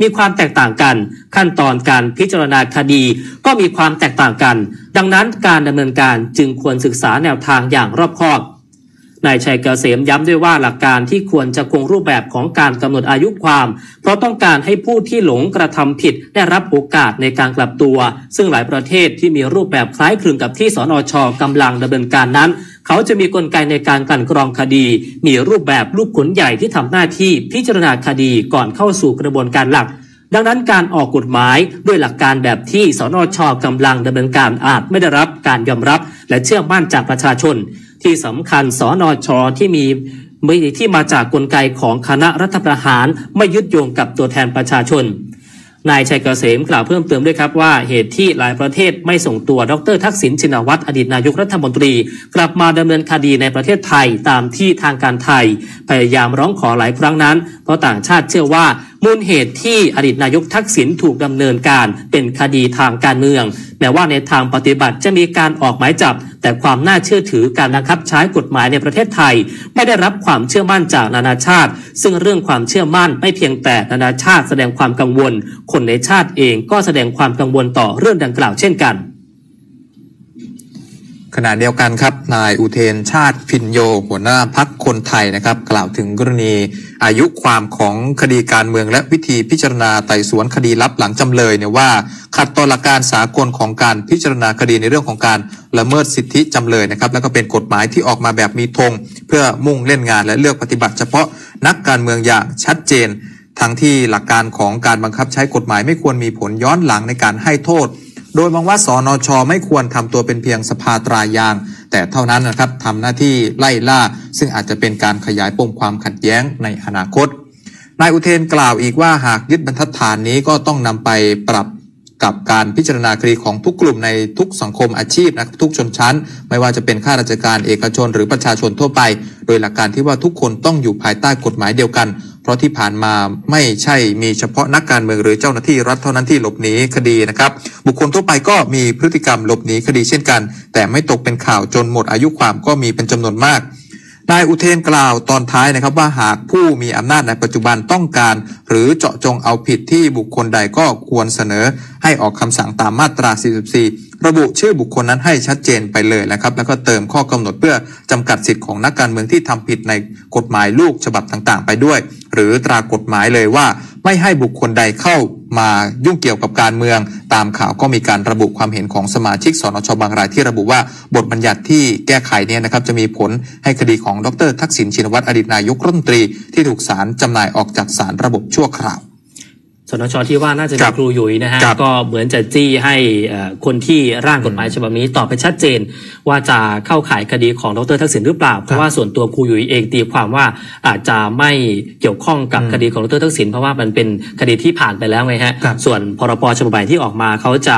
มีความแตกต่างกัน ขั้นตอนการพิจารณาคดี ก็มีความแตกต่างกัน ดังนั้นการดำเนินการจึงควรศึกษาแนวทางอย่างรอบคอบ นายชัยเกษมย้ำด้วยว่าหลักการที่ควรจะคงรูปแบบของการกำหนดอายุความ เพราะต้องการให้ผู้ที่หลงกระทำผิดได้รับโอกาสในการกลับตัว ซึ่งหลายประเทศที่มีรูปแบบคล้ายคลึงกับที่สนชกำลังดำเนินการนั้น เขาจะมีกลไกในการกันกรองคดี มีรูปแบบลูกขนใหญ่ที่ทำหน้าที่พิจารณาคดีก่อนเข้าสู่กระบวนการหลักดังนั้นการออกกฎหมายด้วยหลักการแบบที่สนชกำลังดำเนินการอาจไม่ได้รับการยอมรับ และเชื่อมั่นจากประชาชน ที่สำคัญสนชที่มีไม่ที่มาจากกลไกของคณะรัฐประหารไม่ยึดโยงกับตัวแทนประชาชน นายชัยเกษมกล่าวเพิ่มเติมด้วยครับว่าเหตุที่หลายประเทศไม่ส่งตัวดรทักษิณชินวัตรอดีตนายกรัฐมนตรี กลับมาดำเนินคดีในประเทศไทยตามที่ทางการไทย พยายามร้องขอหลายครั้งนั้น เพราะต่างชาติเชื่อว่ามูลเหตุที่อดีตนายกทักษิณถูกดำเนินการเป็นคดีทางการเมือง แม้ว่าในทางปฏิบัติจะมีการออกหมายจับ แต่ความน่าเชื่อถือการบังคับใช้กฎหมายในประเทศไทย ไม่ได้รับความเชื่อมั่นจากนานาชาติ ซึ่งเรื่องความเชื่อมั่นไม่เพียงแต่นานาชาติแสดงความกังวล คนในชาติเองก็แสดงความกังวลต่อเรื่องดังกล่าวเช่นกัน ขณะเดียวกันครับนายอุเทนชาติพินโย หัวหน้าพักคนไทยนะครับ กล่าวถึงกรณีอายุความของคดีการเมืองและวิธีพิจารณาไต่สวนคดีลับหลังจำเลยเนี่ยว่า ขัดต่อหลักการสากลของการพิจารณาคดีในเรื่องของการละเมิดสิทธิจำเลยนะครับ แล้วก็เป็นกฎหมายที่ออกมาแบบมีธงเพื่อมุ่งเล่นงานและเลือกปฏิบัติ เฉพาะนักการเมืองอย่างชัดเจน ทั้งที่หลักการของการบังคับใช้กฎหมายไม่ควรมีผลย้อนหลังในการให้โทษ โดยมองว่าสอนอชไม่ควรทำตัวเป็นเพียงสภาตรายาง แต่เท่านั้นนะครับทำหน้าที่ไล่ล่า ซึ่งอาจจะเป็นการขยายปมความขัดแย้งในอนาคตนายอุเทนกล่าวอีกว่าหากยึดบรรทัดฐานนี้ก็ต้องนำไปปรับ กับการพิจารณาคดีของทุกกลุ่มในทุกสังคมอาชีพนะทุกชนชั้น ไม่ว่าจะเป็นข้าราชการเอกชนหรือประชาชนทั่วไป โดยหลักการที่ว่าทุกคนต้องอยู่ภายใต้กฎหมายเดียวกัน เพราะที่ผ่านมาไม่ใช่มีเฉพาะนักการเมืองหรือเจ้าหน้าที่รัฐเท่านั้นที่หลบหนีคดีนะครับ บุคคลทั่วไปก็มีพฤติกรรมหลบหนีคดีเช่นกัน แต่ไม่ตกเป็นข่าวจนหมดอายุความก็มีเป็นจำนวนมาก นายอุเทนกล่าวตอนท้ายนะครับว่าหากผู้มีอำนาจในปัจจุบันต้องการ หรือเจาะจงเอาผิดที่บุคคลใดก็ควรเสนอ ให้ออกคำสั่งตามมาตรา 44 ระบุชื่อบุคคลนั้นให้ชัดเจนไปเลยนะครับ แล้วก็เติมข้อกำหนดเพื่อจำกัดสิทธิ์ของนักการเมืองที่ทำผิดในกฎหมายลูกฉบับต่างๆ ไปด้วย หรือตรากฎหมายเลยว่า ไม่ให้บุคคลใดเข้ามายุ่งเกี่ยวกับการเมือง ตามข่าวก็มีการระบุความเห็นของสมาชิกสนชบางรายที่ระบุว่าบทบัญญัติที่แก้ไขเนี่ยนะครับจะมีผลให้คดีของดร ทักษิณชินวัตรอดีตนายกรัฐมนตรีที่ถูกศาลจำหน่ายออกจากศาลระบบชั่วคราว สนชที่ว่าน่าจะคมีรับครูหยุยนะฮะครับก็เหมือนจะจี้ให้เอ่อคนที่ร่างกฎหมายฉบับนี้ตอบไปชัดเจน ว่าจะเข้าข่ายคดีของดรทักษิณหรือเปล่า เพราะว่าส่วนตัวครูหยุยเองตีความว่าอาจจะไม่เกี่ยวข้องกับอืมคดีของดรทักษิณเพราะว่ามันเป็นคดีที่ผ่านไปแล้วไงฮะครับส่วนพรบฉบับใหม่ที่ออกมาเขาจะ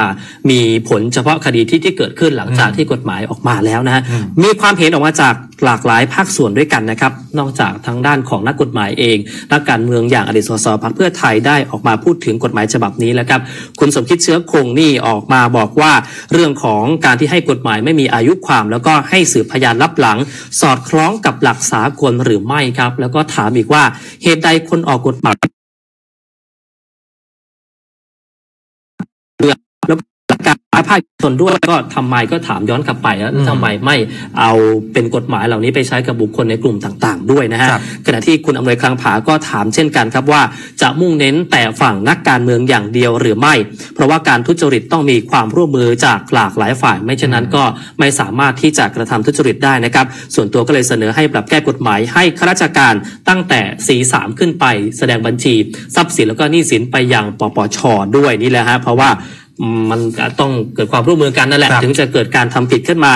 มีผลเฉพาะคดีที่ที่เกิดขึ้นหลังจากอืมที่กฎหมายออกมาแล้วนะฮะอืมมีความเห็นออกมาจาก หลากหลายภาคส่วนด้วยกันนะครับ นอกจากทางด้านของนักกฎหมายเอง นักการเมืองอย่างอดีตสสพรรคเพื่อไทยได้ออกมาพูดถึงกฎหมายฉบับนี้แล้วครับคุณสมคิดเชื้อคงนี่ออกมาบอกว่า เรื่องของการที่ให้กฎหมายไม่มีอายุความ แล้วก็ให้สืบพยานลับหลัง สอดคล้องกับหลักสากลหรือไม่ครับ แล้วก็ถามอีกว่าเหตุใดคนออกกฎหมาย แล้วหลักการ ภาคเอกชนด้วยก็ทำไมก็ถามย้อนกลับไปแล้วอืมทำไมไม่เอาเป็นกฎหมายเหล่านี้ไปใช้กับบุคคลในกลุ่มต่างๆ ด้วยนะฮะครับขณะที่คุณอำนวยคลังผาก็ถามเช่นกันครับว่าจะมุ่งเน้นแต่ฝั่งนักการเมืองอย่างเดียวหรือไม่ เพราะว่าการทุจริตต้องมีความร่วมมือจากหลากหลายฝ่าย ไม่เช่นนั้นก็ไม่สามารถที่จะกระทำทุจริตได้นะครับ ส่วนตัวก็เลยเสนอให้ปรับแก้กฎหมายให้ข้าราชการตั้งแต่ C3 ขึ้นไป แสดงบัญชี ทรัพย์สินแล้วก็หนี้สินไปยังปปชด้วยนี่แหละฮะเพราะว่า มันต้องเกิดความร่วมมือกันนั่นแหละครับถึงจะเกิดการทำผิดขึ้นมา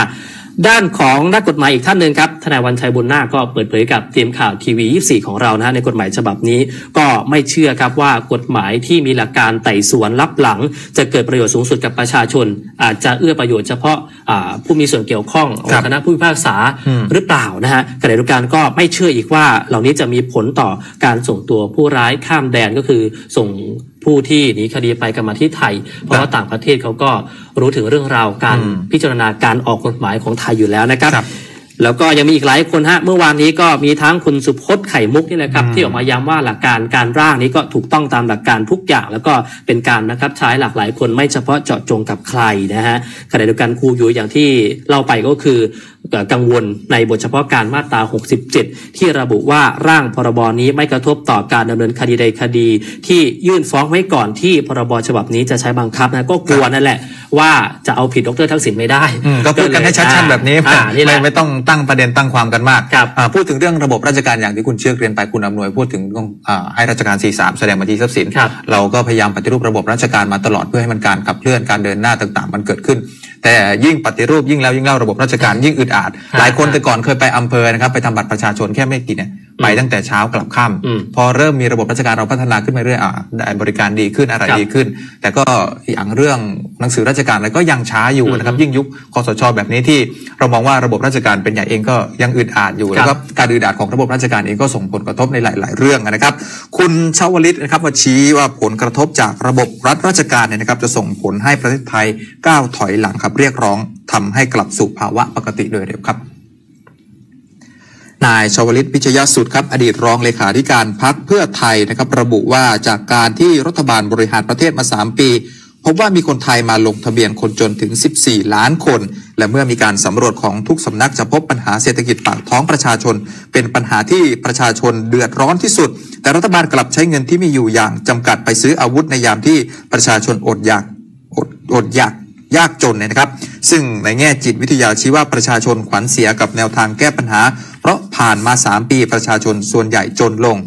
ด้านของนักกฎหมายอีกท่านหนึ่งครับทนายวันชัยบุญนาคก็เปิดเผยกับทีมข่าวทีวี 24 ของเรานะฮะในกฎหมายฉบับนี้ ก็ไม่เชื่อครับว่ากฎหมายที่มีหลักการไต่สวนลับหลัง จะเกิดประโยชน์สูงสุดกับประชาชน อาจจะเอื้อประโยชน์เฉพาะอ่าผู้มีส่วนเกี่ยวข้องครับคณะผู้พิพากษาอืมหรือเปล่านะฮะขณะเดียวกันก็ไม่เชื่ออีกว่าเหล่านี้จะมีผลต่อการส่งตัวผู้ร้ายข้ามแดนก็คือส่ง ผู้ที่หนีคดีไปกลับมาที่ไทย เพราะว่าต่างประเทศเขาก็รู้ถึงเรื่องราวการอืมพิจารณาการออกกฎหมายของไทยอยู่แล้วนะครับครับแล้วก็ยังมีอีกหลายคนฮะเมื่อวานนี้ก็มีทั้งคุณสุพจน์ไข่มุกนี่แหละครับอืมที่ออกมาย้ำว่าหลักการการร่างนี้ก็ถูกต้องตามหลักการทุกอย่าง แล้วก็เป็นการนะครับใช้หลากหลายคนไม่เฉพาะเจาะจงกับใครนะฮะขณะเดียวกันครูยุ้ยอย่างที่เล่าไปก็คือเอ่อ กังวลในบทเฉพาะการมาตรา 67 ที่ระบุว่าร่างพรบนี้ไม่กระทบต่อการดำเนินคดีใดคดี ที่ยื่นฟ้องไว้ก่อนที่พรบฉบับนี้จะใช้บังคับนะก็กลัวนั่นแหละว่าจะเอาผิดดรทักษิณไม่ได้อืมก็พูดกันให้ชัดๆแบบนี้อ่านี่แหไม่ละไม่ต้องตั้งประเด็นตั้งความกันมากครับอ่าพูดถึงเรื่องระบบราชการอย่างที่คุณเชือกเรียนไปคุณอำนวยพูดถึงเรื่องอ่าให้ราชการ 43 แสดงบัญชีทรัพย์สินครับเราก็พยายามปฏิรูประบบราชการมาตลอดเพื่อให้มันการขับเคลื่อนการเดินหน้าต่างๆ มันเกิดขึ้น แต่ยิ่งปฏิรูปยิ่งแล้วยิ่งเล่าระบบราชการยิ่งอึดอัดครับหลายคนแต่ก่อนเคยไปอำเภอนะครับไปทำบัตรประชาชนแค่ไม่กี่เนี่ย ไปตั้งแต่เช้ากลับค่อืมำพอเริ่มมีระบบราชการเราพัฒนาขึ้นมาเรื่อยอ่าได้บริการดีขึ้นอะไรครับดีขึ้น แต่ก็อย่างเรื่องหนังสือราชการอะไรก็ยังช้าอยู่นะครับอืมยิ่งยุคคอสชแบบนี้ที่เรามองว่าระบบราชการเป็นใหญ่เองก็ยังอึดอัดอยู่ครับแล้วก็การอึดอัดของระบบราชการเองก็ส่งผลกระทบในหลาย ๆ เรื่องนะครับ คุณชาวลิตนะครับมาชี้ว่าผลกระทบจากระบบรัฐราชการเนี่ยนะครับจะส่งผลให้ประเทศไทยก้าวถอยหลังครับเรียกร้องทำให้กลับสู่ภาวะปกติโดยเร็วครับ นายชวลิตพิชยสุดครับอดีตรองเลขาธิการพักเพื่อไทยนะครับระบุว่าจากการที่รัฐบาลบริหารประเทศมา 3 ปีพบว่ามีคนไทยมาลงทะเบียนคนจนถึง 14 ล้านคน และเมื่อมีการสำรวจของทุกสำนักจะพบปัญหาเศรษฐกิจปากท้องประชาชน เป็นปัญหาที่ประชาชนเดือดร้อนที่สุด แต่รัฐบาลกลับใช้เงินที่มีอยู่อย่างจำกัดไปซื้ออาวุธในยามที่ประชาชนอดอยากอดอดอยากยากจนเนี่ยนะครับ ซึ่งในแง่จิตวิทยาชี้ว่าประชาชนขวัญเสียกับแนวทางแก้ปัญหา ผ่านมา 3 ปีประชาชนส่วนใหญ่จนลง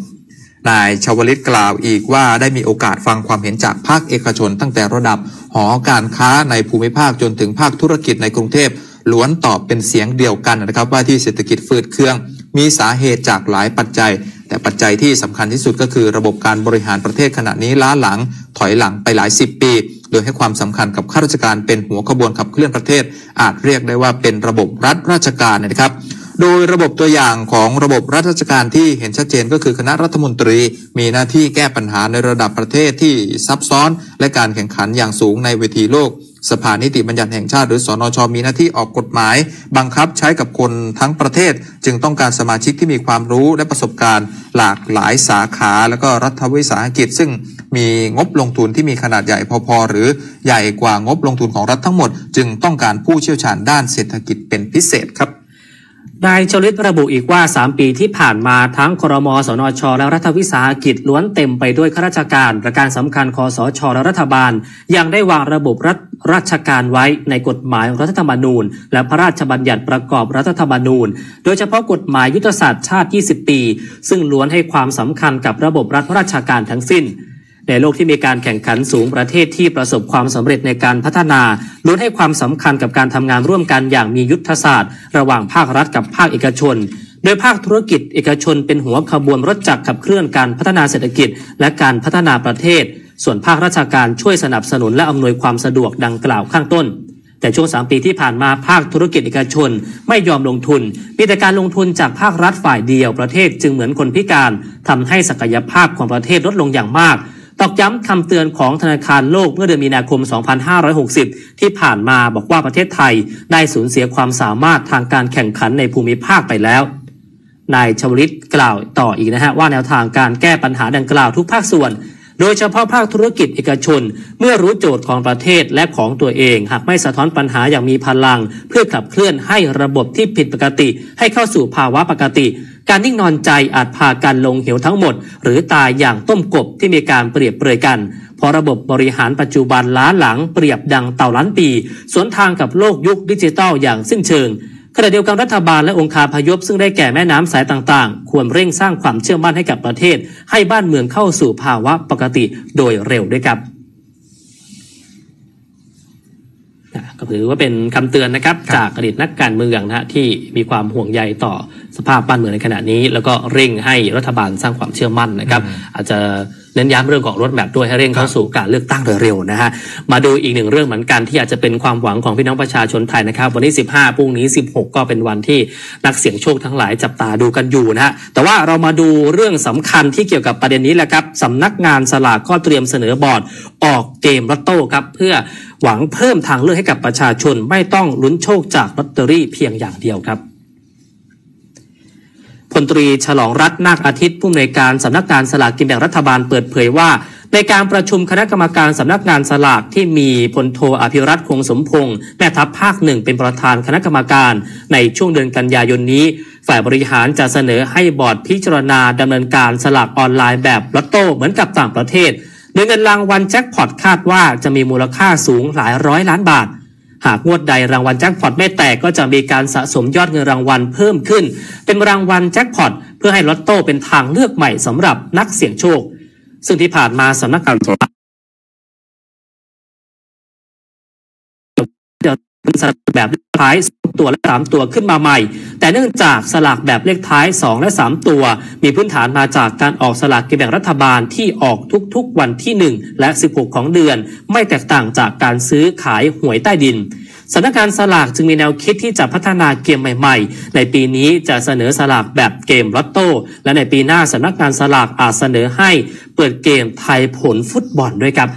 นายชวลิตกล่าวอีกว่าได้มีโอกาสฟังความเห็นจากภาคเอกชน ตั้งแต่ระดับหอการค้าในภูมิภาคจนถึงภาคธุรกิจในกรุงเทพล้วนตอบเป็นเสียงเดียวกันนะครับว่าที่เศรษฐกิจฟืดเครื่อง มีสาเหตุจากหลายปัจจัย แต่ปัจจัยที่สำคัญที่สุดก็คือระบบการบริหารประเทศขณะนี้ล้าหลัง ถอยหลังไปหลายสิบปี โดยให้ความสำคัญกับข้าราชการเป็นหัวขบวนขับเคลื่อนประเทศ อาจเรียกได้ว่าเป็นระบบรัฐราชการนะครับ โดยระบบตัวอย่างของระบบรัฐราชการที่เห็นชัดเจนก็คือคณะรัฐมนตรี มีหน้าที่แก้ปัญหาในระดับประเทศที่ซับซ้อน และการแข่งขันอย่างสูงในเวทีโลก สภานิติบัญญัติแห่งชาติหรือสอนชมีหน้าที่ออกกฎหมาย บังคับใช้กับคนทั้งประเทศ จึงต้องการสมาชิกที่มีความรู้และประสบการณ์ หลากหลายสาขา และก็รัฐวิสาหกิจ ซึ่งมีงบลงทุนที่มีขนาดใหญ่พอๆหรือใหญ่กว่างบลงทุนของรัฐทั้งหมด จึงต้องการผู้เชี่ยวชาญด้านเศรษฐกิจเป็นพิเศษครับ นายชลิตระบุอีกว่า 3 ปีที่ผ่านมาทั้งครมสนช และรัฐวิสาหกิจล้วนเต็มไปด้วยข้าราชการประการสำคัญคอสช และรัฐบาล ยังได้วางระบบรัฐราชการไว้ในกฎหมายรัฐธรรมนูญ และพระราชบัญญัติประกอบรัฐธรรมนูญ โดยเฉพาะกฎหมายยุทธศาสตร์ชาติ 20 ปี ซึ่งล้วนให้ความสำคัญกับระบบรัฐราชการทั้งสิ้น ในโลกที่มีการแข่งขันสูงประเทศที่ประสบความสำเร็จในการพัฒนาล้วนให้ความสำคัญกับการทำงานร่วมกันอย่างมียุทธศาสตร์ ระหว่างภาครัฐกับภาคเอกชน โดยภาคธุรกิจเอกชนเป็นหัวขบวนรถจักรขับเคลื่อนการพัฒนาเศรษฐกิจ และการพัฒนาประเทศ ส่วนภาคราชการช่วยสนับสนุนและอำนวยความสะดวกดังกล่าวข้างต้นแต่ช่วง 3 ปีที่ผ่านมาภาคธุรกิจเอกชน ไม่ยอมลงทุน มีแต่การลงทุนจากภาครัฐฝ่ายเดียวประเทศจึงเหมือนคนพิการทำให้ศักยภาพของประเทศลดลงอย่างมาก ตอกย้ำคำเตือนของธนาคารโลกเมื่อเดือนมีนาคม 2560 ที่ผ่านมาบอกว่าประเทศไทยได้สูญเสียความสามารถทางการแข่งขันในภูมิภาคไปแล้ว นายชวลิตกล่าวต่ออีกนะฮะว่าแนวทางการแก้ปัญหาดังกล่าวทุกภาคส่วน โดยเฉพาะภาคธุรกิจเอกชน เมื่อรู้โจทย์ของประเทศและของตัวเอง หากไม่สะท้อนปัญหาอย่างมีพลัง เพื่อขับเคลื่อนให้ระบบที่ผิดปกติ ให้เข้าสู่ภาวะปกติ การนิ่งนอนใจอาจพากันลงเหวทั้งหมด หรือตายอย่างต้มกบที่มีการเปรียบเปรยกันเพราะระบบบริหารปัจจุบันล้าหลังเปรียบดังเต่าล้านปี สวนทางกับโลกยุคดิจิทัลอย่างสิ้นเชิง ขณะเดียวกันรัฐบาลและองค์คาพยพซึ่งได้แก่แม่น้ำสายต่างๆ ควรเร่งสร้างความเชื่อมั่นให้กับประเทศ ให้บ้านเมืองเข้าสู่ภาวะปกติโดยเร็วด้วยครับอะ ก็ถือว่าเป็นคำเตือนนะครับ จากอดีตนักการเมืองนะฮะที่มีความห่วงใยต่อสภาพบ้านเมืองในขณะนี้ แล้วก็เร่งให้รัฐบาลสร้างความเชื่อมั่นนะครับ อาจจะเน้นย้ำเรื่องของรถแมพด้วยให้เร่งเข้าสู่การเลือกตั้งโดยเร็วนะฮะมาดูอีกหนึ่งเรื่องเหมือนกันที่อาจจะเป็นความหวังของพี่น้องประชาชนไทยนะครับ วันที่ 15พรุ่งนี้ 16 ก็เป็นวันที่นักเสี่ยงโชคทั้งหลายจับตาดูกันอยู่นะฮะแต่ว่าเรามาดูเรื่องสำคัญที่เกี่ยวกับประเด็นนี้แหละครับสำนักงานสลากก็เตรียมเสนอบอร์ดออกเกมลอตโต้ครับเพื่อ หวังเพิ่มทางเลือกให้กับประชาชนไม่ต้องลุ้นโชคจากลอตเตอรี่เพียงอย่างเดียวครับพลตรีฉลองรัตน์นาคอาทิตย์ผู้อำนวยการสำนักงานสลากกินแบ่งรัฐบาลเปิดเผยว่า ในการประชุมคณะกรรมการสำนักงานสลากที่มีพลโทอภิรัตคงสมพงศ์แม่ทัพภาคหนึ่งเป็นประธานคณะกรรมการในช่วงเดือนกันยายนนี้ ฝ่ายบริหารจะเสนอให้บอร์ดพิจารณาดำเนินการสลากออนไลน์แบบลอตโต้เหมือนกับต่างประเทศ โดยเงินรางวัลแจ็คพอตคาดว่าจะมีมูลค่าสูงหลายร้อยล้านบาท หากงวดใดรางวัลแจ็คพอตไม่แตกก็จะมีการสะสมยอดเงินรางวัลเพิ่มขึ้น เป็นรางวัลแจ็คพอตเพื่อให้ลอตโต้เป็นทางเลือกใหม่สำหรับนักเสี่ยงโชค ซึ่งที่ผ่านมาสำนักงาน สลากเดี๋ยวสลากแบบเลขท้ายสองตัวและสามตัวขึ้นมาใหม่ แต่เนื่องจากสลากแบบเลขท้าย 2 และ 3 ตัว มีพื้นฐานมาจากการออกสลากกินแบ่งรัฐบาลที่ออกทุกๆ วันที่ 1 และ 16 ของเดือน ไม่แตกต่างจากการซื้อขายหวยใต้ดินสำนักงานสลากจึงมีแนวคิดที่จะพัฒนาเกมใหม่ ๆ ในปีนี้จะเสนอสลากแบบเกมลอตโต้ และในปีหน้าสำนักงานสลากอาจเสนอให้เปิดเกมไทยผลฟุตบอลด้วยครับ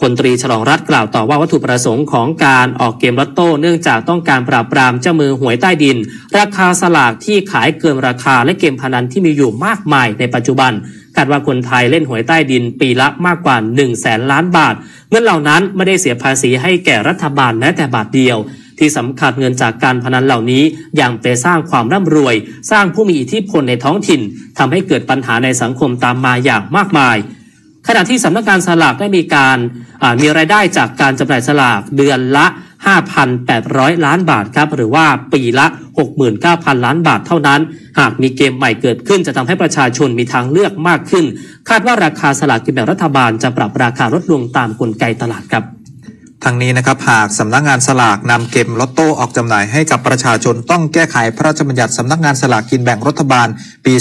พลตรีฉลองรัตน์กล่าวต่อว่าวัตถุประสงค์ของการออกเกมลอตโต้เนื่องจากต้องการปราบปรามเจ้ามือหวยใต้ดิน ราคาสลากที่ขายเกินราคาและเกมพนันที่มีอยู่มากมายในปัจจุบันคาดว่าคนไทยเล่นหวยใต้ดินปีละมากกว่า1 0 0 0 0แสนล้านบาท เงินเหล่านั้นไม่ได้เสียภาษีให้แก่รัฐบาลแม้แต่บาทเดียว ที่สำคัญเงินจากการพนันเหล่านี้ยังไปสร้างความร่ำรวย สร้างผู้มีอิทธิพลในท้องถิ่นทำให้เกิดปัญหาในสังคมตามมาอย่างมากมาย ขณะที่สำนักงานสลากได้มีการมีรายได้จากการจำหน่ายสลากเดือนละ 5,800 ล้านบาทครับหรือว่าปีละ 69,000 ล้านบาทเท่านั้น หากมีเกมใหม่เกิดขึ้นจะทำให้ประชาชนมีทางเลือกมากขึ้น คาดว่าราคาสลากกินแบ่งรัฐบาลจะปรับราคาลดลงตามกลไกตลาดครับทางนี้นะครับหากสำนักงานสลากนำเกมลอตโต้ออกจำหน่ายให้กับประชาชนต้องแก้ไขพระราชบัญญัติสำนักงานสลากกินแบ่งรัฐบาลปี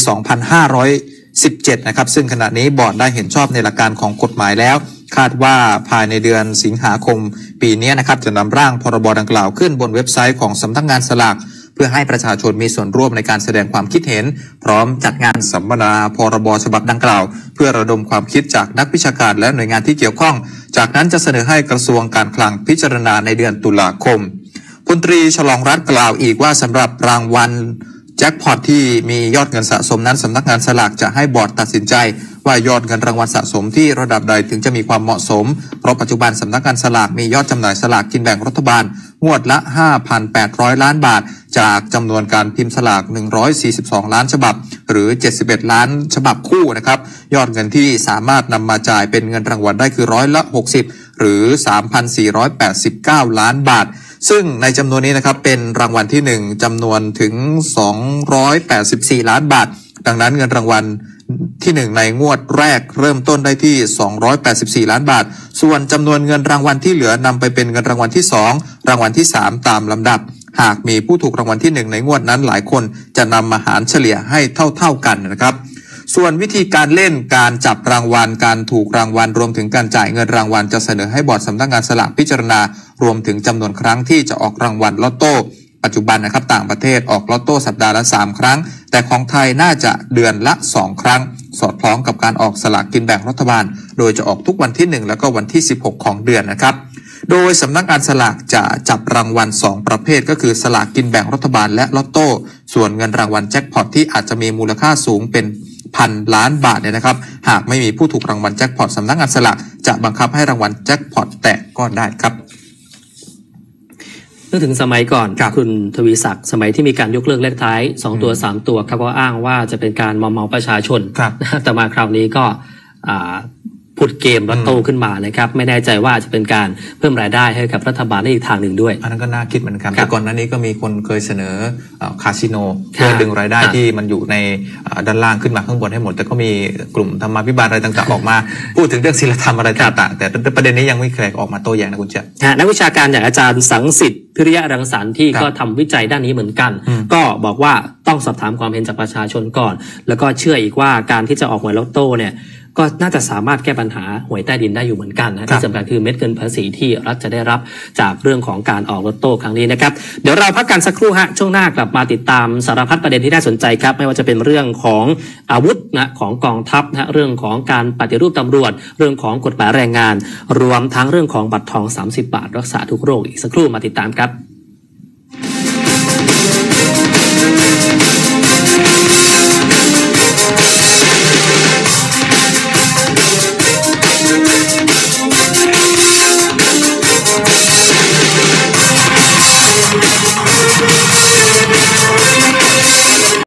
17 นะครับ ซึ่งขณะนี้บอร์ดได้เห็นชอบในหลักการของกฎหมายแล้ว คาดว่าภายในเดือนสิงหาคมปีนี้นะครับจะนำร่างพรบดังกล่าวขึ้นบนเว็บไซต์ของสำนักงานสลากเพื่อให้ประชาชนมีส่วนร่วมในการแสดงความคิดเห็น พร้อมจัดงานสัมมนาพรบฉบับดังกล่าว เพื่อระดมความคิดจากนักวิชาการและหน่วยงานที่เกี่ยวข้อง จากนั้นจะเสนอให้กระทรวงการคลังพิจารณาในเดือนตุลาคมพลตรีฉลองรัฐกล่าวอีกว่าสำหรับรางวัล แจ็คพอตที่มียอดเงินสะสมนั้นสำนักงานสลากจะให้บอร์ดตัดสินใจ ว่ายอดเงินรางวัลสะสมที่ระดับใดถึงจะมีความเหมาะสม เพราะปัจจุบันสำนักงานสลากมียอดจำหน่ายสลากกินแบ่งรัฐบาล งวดละ 5,800 ล้านบาท จากจำนวนการพิมพ์สลาก 142 ล้านฉบับ หรือ 71 ล้านฉบับคู่นะครับยอดเงินที่สามารถนำมาจ่ายเป็นเงินรางวัลได้คือร้อยละ 60 หรือ 3,489 ล้านบาท ซึ่งในจำนวนนี้นะครับเป็นรางวัลที่ 1จำนวนถึง 284 ล้านบาท ดังนั้นเงินรางวัลที่ 1 ในงวดแรกเริ่มต้นได้ที่ 284 ล้านบาท ส่วนจำนวนเงินรางวัลที่เหลือนำไปเป็นเงินรางวัลที่ 2 รางวัลที่ 3 ตามลำดับ หากมีผู้ถูกรางวัลที่ 1 ในงวดนั้นหลายคนจะนำมาหารเฉลี่ยให้เท่า ๆกันนะครับ ส่วนวิธีการเล่นการจับรางวัล การถูกรางวัล รวมถึงการจ่ายเงินรางวัล จะเสนอให้บอร์ดสำนักงานสลากพิจารณา รวมถึงจำนวนครั้งที่จะออกรางวัลลอตโต้ปัจจุบันนะครับต่างประเทศออกลอตโต้สัปดาห์ละ 3 ครั้ง แต่ของไทยน่าจะเดือนละ 2 ครั้ง สอดคล้องกับการออกสลากกินแบ่งรัฐบาล โดยจะออกทุกวันที่ 1 แล้วก็วันที่ 16 ของเดือนนะครับโดยสำนักงานสลากจะจับรางวัล 2 ประเภท ก็คือสลากกินแบ่งรัฐบาลและลอตโต้ส่วนเงินรางวัลแจ็คพอตที่อาจจะมีมูลค่าสูงเป็น พันล้านบาทเนี่ยนะครับ หากไม่มีผู้ถูกรางวัลแจ็คพอตสำนักงานสลากจะบังคับให้รางวัลแจ็คพอตแตกก็ได้ครับนึกถึงสมัยก่อนครับณทวีศักดิ์สมัยที่มีการยกเลิกเลขท้าย 2 ตัว 3 ตัวเขาก็อ้างว่าจะเป็นการมอมเมาประชาชนครับแต่มาคราวนี้ก็อ่า ผุดเกมลอตโต้ขึ้นมานะครับไม่แน่ใจว่าจะเป็นการเพิ่มรายได้ให้กับรัฐบาลในอีกทางหนึ่งด้วย อันนั้นก็น่าคิดเหมือนกันครับแต่ก่อนหน้านี้ก็มีคนเคยเสนอเอ่อคาสิโนครับเพื่อดึงรายได้ครับที่มันอยู่ในเอ่อด้านล่างขึ้นมาข้างบนให้หมด แต่ก็มีกลุ่มธรรมาภิบาลอะไรต่างๆออกมา พูดถึงเรื่องศีลธรรมอะไรต่างๆแต่ประเด็นนี้ยังไม่เคยออกมาโต้แย้งนะคุณเจ้าฮะนักวิชาการอย่างอาจารย์สังสิทธิ์พิริยะรังสรรค์ที่ครับก็ทำวิจัยด้านนี้เหมือนกันอืมก็บอกว่าต้องสอบถามความเห็นจากประชาชนก่อน แล้วก็เชื่ออีกว่าการที่จะออกหวยลอตโต้เนี่ย ก็น่าจะสามารถแก้ปัญหาหวยใต้ดินได้อยู่เหมือนกันนะที่สำคัญคือเม็ดเงินภาษีที่รัฐจะได้รับจากเรื่องของการออกลอตโต้ครั้งนี้นะครับเดี๋ยวเราพักกันสักครู่ฮะช่วงหน้ากลับมาติดตามสารพัดประเด็นที่น่าสนใจครับ ไม่ว่าจะเป็นเรื่องของอาวุธนะของกองทัพนะเรื่องของการปฏิรูปตำรวจ เรื่องของกฎหมายแรงงาน รวมทั้งเรื่องของบัตรทอง 30 บาท รักษาทุกโรคอีกสักครู่มาติดตามครับ